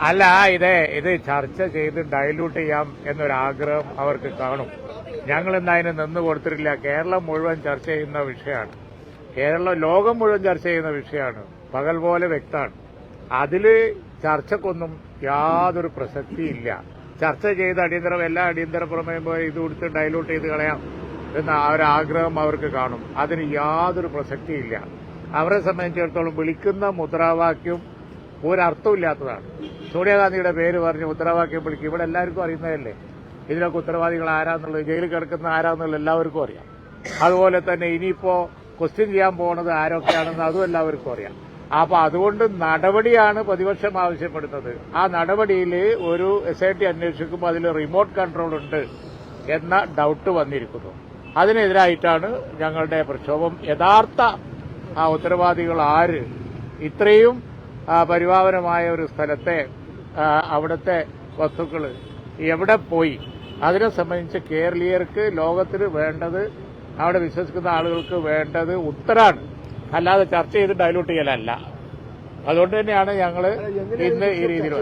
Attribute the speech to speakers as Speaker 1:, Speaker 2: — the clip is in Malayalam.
Speaker 1: അല്ല ഇത് ഇത് ചർച്ച ചെയ്ത് ഡയലൂട്ട് ചെയ്യാം എന്നൊരാഗ്രഹം അവർക്ക് കാണും. ഞങ്ങൾ ഇന്ന് അതിന് നിന്ന് കൊടുത്തിട്ടില്ല? കേരളം മുഴുവൻ ചർച്ച ചെയ്യുന്ന വിഷയമാണ്. കേരളം ലോകം മുഴുവൻ ചർച്ച ചെയ്യുന്ന വിഷയമാണ്. പകൽ പോലെ വ്യക്തമാണ്. അതിൽ ചർച്ചക്കൊന്നും യാതൊരു പ്രസക്തിയില്ല ചർച്ച ചെയ്ത് അടിയന്തരം എല്ലാ അടിയന്തര പ്രമേയം പോലെ ഇത് കൊടുത്ത് ഡയലൂട്ട് ചെയ്ത് കളയാം എന്ന ആ ഒരു ആഗ്രഹം അവർക്ക് കാണും. അതിന് യാതൊരു പ്രസക്തിയില്ല അവരെ സംബന്ധിച്ചിടത്തോളം വിളിക്കുന്ന മുദ്രാവാക്യം ഒരർത്ഥമില്ലാത്തതാണ്. സോണിയാഗാന്ധിയുടെ പേര് പറഞ്ഞ് മുദ്രാവാക്യം വിളിക്കും. ഇവിടെ എല്ലാവർക്കും അറിയുന്നതല്ലേ? ഇതിനൊക്കെ ഉത്തരവാദികൾ ആരാന്നുള്ളത്? ജയിലിൽ കിടക്കുന്ന ആരാന്നുള്ളത് എല്ലാവർക്കും അറിയാം. അതുപോലെ തന്നെ ഇനിയിപ്പോ ക്വസ്റ്റ്യൻ ചെയ്യാൻ പോകുന്നത് ആരൊക്കെയാണെന്ന് അതും എല്ലാവർക്കും അറിയാം. അപ്പൊ അതുകൊണ്ട് നടപടിയാണ് പ്രതിപക്ഷം ആവശ്യപ്പെടുന്നത്. ആ നടപടിയിൽ ഒരു എസ് ഐ ടി അന്വേഷിക്കുമ്പോൾ അതിൽ റിമോട്ട് കൺട്രോൾ ഉണ്ട് എന്ന ഡൗട്ട് വന്നിരിക്കുന്നു. അതിനെതിരായിട്ടാണ് ഞങ്ങളുടെ പ്രക്ഷോഭം. യഥാർത്ഥ ആ ഉത്തരവാദികൾ ആര്? ഇത്രയും പരിപാവനമായ ഒരു സ്ഥലത്തെ അവിടുത്തെ വസ്തുക്കൾ എവിടെ പോയി? അതിനെ സംബന്ധിച്ച് കേരളീയർക്ക് ലോകത്തിന് വേണ്ടത് അവിടെ വിശ്വസിക്കുന്ന ആളുകൾക്ക് വേണ്ടത് ഉത്തരാണ്. അല്ലാതെ ചർച്ച ചെയ്ത് ഡയലൂട്ട് ചെയ്യലല്ല. അതുകൊണ്ട് തന്നെയാണ് ഞങ്ങൾ ഇന്ന് ഈ രീതിയിൽ.